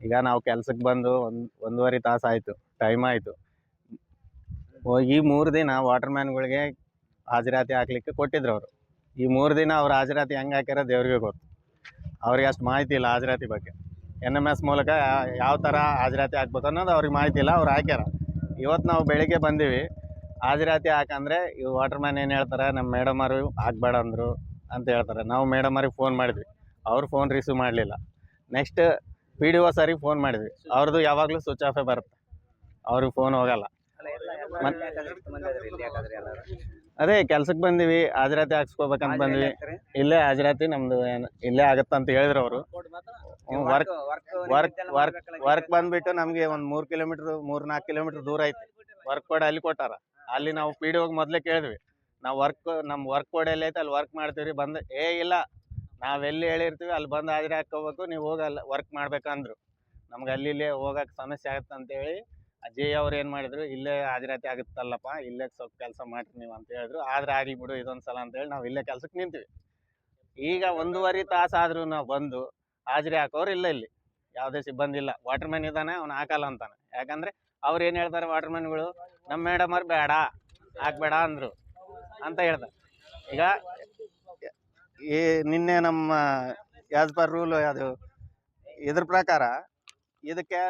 ಈಗ ನಾವು ಕೆಲ್ಸಕ್ಕೆ ಬಂದು ಒಂದು, ಒಂದೂವರೆ ತಾಸು ಆಯಿತು ಟೈಮ್ ಆಯಿತು. ಹೋಗಿ ಮೂರು ದಿನ ವಾಟರ್ ಮ್ಯಾನ್ಗಳಿಗೆ ಹಾಜರಾತಿ ಹಾಕ್ಲಿಕ್ಕೆ ಕೊಟ್ಟಿದ್ರು ಅವರು. ಈ ಮೂರು ದಿನ ಅವ್ರು ಹಾಜರಾತಿ ಹೆಂಗೆ ಹಾಕ್ಯಾರ ದೇವ್ರಿಗೆ ಗೊತ್ತು. ಅವ್ರಿಗೆ ಅಷ್ಟು ಮಾಹಿತಿ ಇಲ್ಲ ಹಾಜರಾತಿ ಬಗ್ಗೆ. ಎನ್ ಎಂ ಎಸ್ ಮೂಲಕ ಯಾವ ಥರ ಹಾಜರಾತಿ ಹಾಕ್ಬೇಕು ಅನ್ನೋದು ಅವ್ರಿಗೆ ಮಾಹಿತಿ ಇಲ್ಲ, ಅವ್ರು ಹಾಕ್ಯಾರ. ಇವತ್ತು ನಾವು ಬೆಳಿಗ್ಗೆ ಬಂದೀವಿ. ಹಾಜರಾತಿ ಹಾಕಂದ್ರೆ ಈ ವಾಟರ್ ಮ್ಯಾನ್ ಏನು ಹೇಳ್ತಾರೆ ನಮ್ಮ ಮೇಡಮ್ ಅವರು ಹಾಕ್ಬೇಡ ಅಂದರು ಅಂತ ಹೇಳ್ತಾರೆ. ನಾವು ಮೇಡಮ್ ಅವ್ರಿಗೆ ಫೋನ್ ಮಾಡಿದ್ವಿ. ಅವ್ರು ಫೋನ್ ರಿಸೀವ್ ಮಾಡಲಿಲ್ಲ. ನೆಕ್ಸ್ಟ್ ಪಿ ಡಿ ಒ ಸರಿಗೆ ಫೋನ್ ಮಾಡಿದ್ವಿ. ಅವ್ರದ್ದು ಯಾವಾಗಲೂ ಸ್ವಿಚ್ ಆಫೇ ಬರುತ್ತೆ. ಅವ್ರಿಗೆ ಫೋನ್ ಹೋಗಲ್ಲ. ಅದೇ ಕೆಲ್ಸಕ್ಕೆ ಬಂದಿವಿ ಹಾಜರಾತಿ ಹಾಕ್ಸ್ಕೋಬೇಕಂತ ಬಂದ್ವಿ. ಇಲ್ಲೇ ಹಾಜರಾತಿ ನಮ್ದು ಏನು ಇಲ್ಲೇ ಆಗತ್ತಂತ ಹೇಳಿದ್ರು ಅವರು. ವರ್ಕ್ ವರ್ಕ್ ವರ್ಕ್ ವರ್ಕ್ ಬಂದ್ಬಿಟ್ಟು ನಮಗೆ ಒಂದು ಮೂರು ಕಿಲೋಮೀಟ್ರ್ ಮೂರು ನಾಲ್ಕು ಕಿಲೋಮೀಟ್ರ್ ದೂರ ಐತಿ. ವರ್ಕ್ ಕೋಡ್ ಅಲ್ಲಿ ಕೊಟ್ಟಾರ. ಅಲ್ಲಿ ನಾವು ಪಿ ಡಿ ಹೋಗಿ ಮೊದಲೇ ಕೇಳಿದ್ವಿ. ನಾವು ವರ್ಕ್ ನಮ್ಮ ವರ್ಕ್ ಕೋಡ್ ಎಲ್ಲೈತೆ ಐತೆ ಅಲ್ಲಿ ವರ್ಕ್ ಮಾಡ್ತೀವಿ ಬಂದು ಏ ಇಲ್ಲ ನಾವೆಲ್ಲಿ ಹೇಳಿರ್ತೀವಿ ಅಲ್ಲಿ ಬಂದು ಹಾಜರಿ ಹಾಕೋಬೇಕು ನೀವು ಹೋಗಲ್ಲ ವರ್ಕ್ ಮಾಡ್ಬೇಕಂದ್ರು. ನಮ್ಗೆ ಅಲ್ಲಿ ಇಲ್ಲೇ ಹೋಗಕ್ಕೆ ಸಮಸ್ಯೆ ಆಗುತ್ತೆ ಅಂತೇಳಿ ಅಜಯ್ ಅವ್ರು ಏನು ಮಾಡಿದ್ರು, ಇಲ್ಲೇ ಹಾಜರಾತಿ ಆಗುತ್ತಲ್ಲಪ್ಪ, ಇಲ್ಲೇ ಸ್ವಲ್ಪ ಕೆಲಸ ಮಾಡಿರಿ ನೀವು ಅಂತ ಹೇಳಿದ್ರು. ಆದ್ರೆ ಆಗಲಿ ಬಿಡು ಇದೊಂದು ಸಲ ಅಂತೇಳಿ ನಾವು ಇಲ್ಲೇ ಕೆಲಸಕ್ಕೆ ನಿಂತೀವಿ. ಈಗ ಒಂದೂವರೆ ತಾಸು ಆದರೂ ನಾವು ಬಂದು ಹಾಜರಿ ಹಾಕೋರು ಇಲ್ಲ ಇಲ್ಲಿ. ಯಾವುದೇ ಸಿಬ್ಬಂದಿ ಇಲ್ಲ. ವಾಟರ್ಮ್ಯಾನ್ ಇದ್ದಾನೆ, ಅವ್ನು ಹಾಕಲ್ಲ ಅಂತಾನೆ. ಯಾಕಂದ್ರೆ ಅವ್ರು ಏನು ಹೇಳ್ತಾರೆ ವಾಟರ್ ಮ್ಯಾನ್ಗಳು ನಮ್ಮ ಮೇಡಮ್ ಅವ್ರು ಬೇಡ, ಹಾಕ್ಬೇಡ ಅಂದರು. ಅಂತ ಹೇಳ್ತಾರೆ. ಈಗ ಈ ನಿನ್ನೆ ನಮ್ಮ ಯಾಸ್ ಪರ್ ರೂಲ್ ಅದು ಇದ್ರ ಪ್ರಕಾರ ಇದಕ್ಕೆ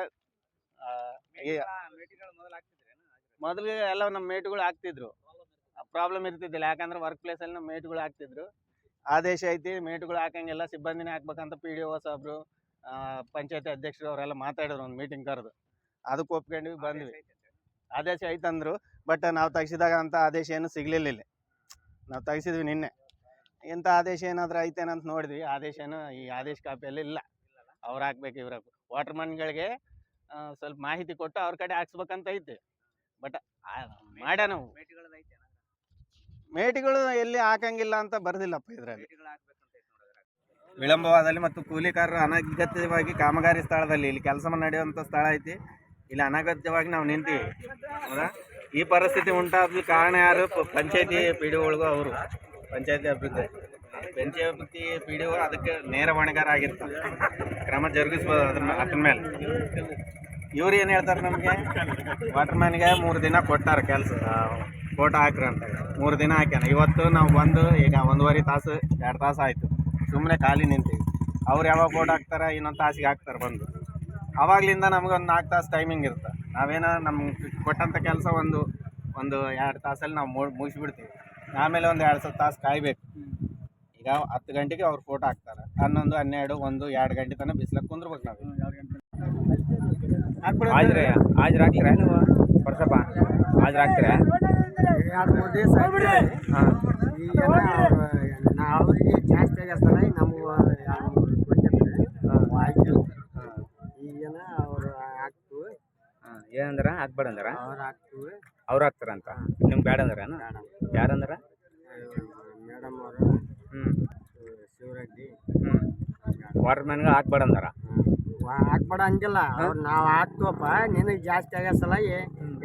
ಮೊದಲು ಎಲ್ಲ ನಮ್ಮ ಮೇಟ್ಗಳು ಆಗ್ತಿದ್ರು ಪ್ರಾಬ್ಲಮ್ ಇರ್ತಿದ್ದಿಲ್ಲ. ಯಾಕಂದ್ರೆ ವರ್ಕ್ ಪ್ಲೇಸಲ್ಲಿ ನಮ್ಮ ಮೇಟ್ಗಳು ಆಗ್ತಿದ್ರು ಆದೇಶ ಐತಿ ಮೇಟ್ಗಳು ಹಾಕಂಗಿಲ್ಲ ಸಿಬ್ಬಂದಿನೇ ಹಾಕ್ಬೇಕಂತ ಪಿ ಡಿ ಒ ಸಾಬ್ರು ಪಂಚಾಯತಿ ಅಧ್ಯಕ್ಷರು ಅವರೆಲ್ಲ ಮಾತಾಡಿದ್ರು ಒಂದು ಮೀಟಿಂಗ್ ಕರೆದು. ಅದಕ್ಕೆ ಒಪ್ಕೊಂಡ್ವಿ ಬಂದ್ವಿ. ಆದೇಶ ಐತಂದ್ರು ಬಟ್ ನಾವು ತೆಗ್ಸಿದಾಗ ಅಂತ ಆದೇಶ ಏನು ಸಿಗ್ಲಿಲ್ಲ ಇಲ್ಲಿ. ನಾವು ತೆಗ್ಸಿದ್ವಿ ನಿನ್ನೆ. ಇಂಥ ಆದೇಶ ಏನಾದರೂ ಐತೇನಂತ ನೋಡಿದ್ವಿ. ಆದೇಶ ಏನು ಈ ಆದೇಶ ಕಾಪಿಯಲ್ಲಿ ಇಲ್ಲ. ಅವ್ರು ಹಾಕ್ಬೇಕು ಇವ್ರ ವಾಟರ್ ಮ್ಯಾನ್ಗಳಿಗೆ ಸ್ವಲ್ಪ ಮಾಹಿತಿ ಕೊಟ್ಟು ಅವ್ರ ಕಡೆ ಹಾಕ್ಸ್ಬೇಕಂತ ಐತೆ ಬಟ್ ಮಾಡ ನಾವು ಮೇಟಿಗಳು ಎಲ್ಲಿ ಹಾಕಂಗಿಲ್ಲ ಅಂತ ಬರ್ದಿಲ್ಲಪ್ಪ ಇದರಲ್ಲಿ. ವಿಳಂಬವಾದಲ್ಲಿ ಮತ್ತು ಕೂಲಿಕಾರರು ಅನಗತ್ಯವಾಗಿ ಕಾಮಗಾರಿ ಸ್ಥಳದಲ್ಲಿ ಇಲ್ಲಿ ಕೆಲಸ ನಡೆಯುವಂಥ ಸ್ಥಳ ಐತಿ. ಇಲ್ಲಿ ಅನಗತ್ಯವಾಗಿ ನಾವು ನಿಂತೀವಿ. ಹೌದಾ? ಈ ಪರಿಸ್ಥಿತಿ ಉಂಟಾದ ಕಾರಣ ಯಾರು? ಪ- ಪಂಚಾಯತಿ ಪಿ ಡಿ ಒಳಗೂ ಅವರು. ಪಂಚಾಯತಿ ಅಭಿವೃದ್ಧಿ. ಪಂಚಾಯತಿ ಪಿ ಡಿ ಓ ಅದಕ್ಕೆ ನೇರ ಹೊಣೆಗಾರ ಆಗಿರ್ತಾರೆ ಕ್ರಮ ಜರುಗಿಸ್ಬೋದು ಅದ್ರ ಅದ್ರ ಮೇಲೆ. ಇವ್ರು ಏನು ಹೇಳ್ತಾರೆ ನಮಗೆ? ವಾಟರ್ ಮ್ಯಾನ್ಗೆ ಮೂರು ದಿನ ಕೊಟ್ಟಾರೆ ಕೆಲಸ ಫೋಟೋ ಹಾಕ್ರಿ ಅಂತ. ಮೂರು ದಿನ ಹಾಕ್ಯಾನ. ಇವತ್ತು ನಾವು ಬಂದು, ಈಗ ಒಂದೂವರೆ ತಾಸು, ಎರಡು ತಾಸು ಆಯಿತು. ಸುಮ್ಮನೆ ಖಾಲಿ ನಿಂತೀವಿ. ಅವ್ರು ಯಾವಾಗ ಫೋಟೋ ಹಾಕ್ತಾರೆ, ಇನ್ನೊಂದು ತಾಸಿಗೆ ಹಾಕ್ತಾರೆ ಬಂದು. ಅವಾಗಲಿಂದ ನಮಗೊಂದು ನಾಲ್ಕು ತಾಸು ಟೈಮಿಂಗ್ ಇರುತ್ತೆ ನಾವೇನೋ ನಮ್ಗೆ ಕೊಟ್ಟಂಥ ಕೆಲಸ ಒಂದು ಒಂದು ಎರಡು ತಾಸಲ್ಲಿ ನಾವು ಮುಗಿಸ್ಬಿಡ್ತೀವಿ. ಆಮೇಲೆ ಒಂದು ಎರಡು ಸಲ ತಾಸು ಕಾಯ್ಬೇಕು. ಈಗ ಹತ್ತು ಗಂಟೆಗೆ ಅವ್ರು ಫೋಟೋ ಹಾಕ್ತಾರೆ. ಹನ್ನೊಂದು ಹನ್ನೆರಡು ಒಂದು ಎರಡು ಗಂಟೆ ತನಕ ಬಿಸಿಲಾಗ ಕುಂದ್ರಬೇಕು ನಾವು ಹಾಕ್ಬಿಡ್ರಿ ಹಾಜ್ರಿ ಹಾಕ್ತೀರಾ? ನೀವು ಪರ್ಸಪ್ಪ ಹಾಜ್ರಿ ಹಾಕ್ತೀರಾ? ಎರಡು ಮೂರು ದಿವಸ ಹಾಂ ಈಗೆಲ್ಲ ಅವ್ರು ನಾ ಅವರಿಗೆ ಜಾಸ್ತಿ ಆಗ್ಯಾಸ್ತಲ್ಲ ನಮ್ಗೆ ಎರಡು ಮೂರು ಕೊಟ್ಟಿರ್ತಾರೆ ಆಯ್ತು ಈಗೇನ ಅವ್ರು ಹಾಕ್ತು ಹಾಂ ಏನಂದ್ರ? ಹಾಕ್ಬೇಡ ಅಂದ್ರ? ಅವ್ರು ಹಾಕ್ತೀವಿ. ಅವ್ರು ಹಾಕ್ತಾರಂತ? ನಿಮ್ಗೆ ಬೇಡ ಅಂದ್ರ ಯಾರಂದ್ರ ಮೇಡಮ್ ಅವರು. ಹ್ಞೂ ಶಿವರೆಡ್ಡಿ. ಹ್ಞೂ ಹಾಕ್ಬೇಡ ಅಂದಾರ? ಹಾಕ್ಬೇಡ ಅಂದಿಲ್ಲ. ಅವ್ರು ನಾವು ಹಾಕ್ತೀವಪ್ಪ. ನಿನಗೆ ಜಾಸ್ತಿ ಆಗ್ಯಾಸಲ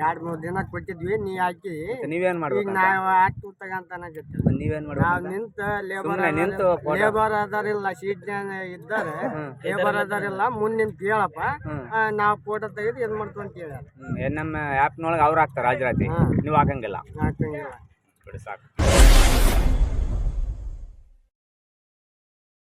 ಎರಡು ಮೂರು ದಿನ ಕೊಟ್ಟಿದ್ವಿ ನೀ ಹಾಕಿ ನೀವೇನ್ ಈಗ ಮಾಡ್ಬೇಕು ನಾವು ಹಾಕ್ತಿವ್ ತಗಂತ ಅನ್ನಕತ್ತೀವಿ ನೀವೇನ್ ನಾವು ಮಾಡ್ಬೇಕು ನಿಂತ ಲೇಬರ್ ಸುಮ್ನೆ ನಿಂತು photo- ಲೇಬರ್ ಅದಾರಿಲ್ಲ ಸೀಟ್ ಇದ್ದಾರೆ ಲೇಬರ್ ಅದಾರಿಲ್ಲ ಮುಂದೆ ನಿಂತು ಹೇಳಪ್ಪ ಹ್ಮ್. ಆ, ನಾವು ಫೋಟೋ ತೆಗೆದು ಇದು ಮಾಡ್ತು ಅಂತ ಹೇಳ್ಯಾರ ನಮ್ಮ ಆ್ಯಪ್ನೊಳಗೆ ಅವ್ರು ಹಾಕ್ತಾರೆ ಹಾಜರಾತಿ ನೀವ್ ನೀವು ಹಾಕಂಗಿಲ್ಲ. ಹಾಕಂಗಿಲ್ಲ. ಬಿಡಿ ಸಾಕು.